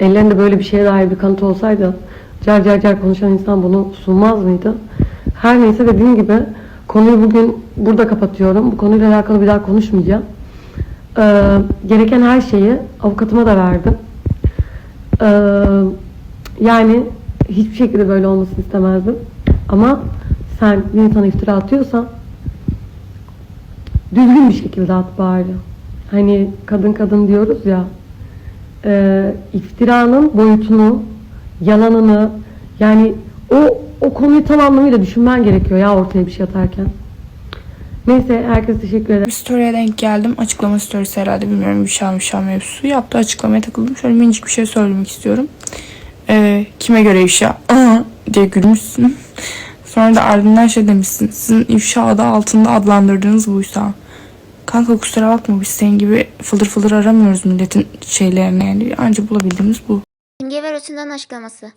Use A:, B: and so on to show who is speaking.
A: ellerinde böyle bir şeye dair bir kanıt olsaydı car car car konuşan insan bunu sunmaz mıydı? Her neyse dediğim gibi konuyu bugün burada kapatıyorum. Bu konuyla alakalı bir daha konuşmayacağım. Ee, gereken her şeyi avukatıma da verdim. Ee, yani hiçbir şekilde böyle olmasını istemezdim. Ama sen bir insana iftira atıyorsan düzgün bir şekilde at bari. Hani kadın kadın diyoruz ya e, iftiranın boyutunu, yalanını yani o o konuyu tam anlamıyla düşünmen gerekiyor ya ortaya bir şey atarken. Neyse herkese teşekkür ederim.
B: Bir story'e denk geldim. Açıklama story'si herhalde bilmiyorum. Müşah Müşah mevzusu. Yaptığı açıklamaya takıldım. Şöyle minicik bir şey söylemek istiyorum. Ee, kime göre ifşa? Diye gülmüşsün. Sonra da ardından şey demişsin. Sizin ifşa adı altında adlandırdığınız buysa. Kanka kusura bakma biz senin gibi fıldır fıldır aramıyoruz milletin şeylerini yani. Anca bulabildiğimiz bu.
C: Simge ve Rosina'nın açıklaması.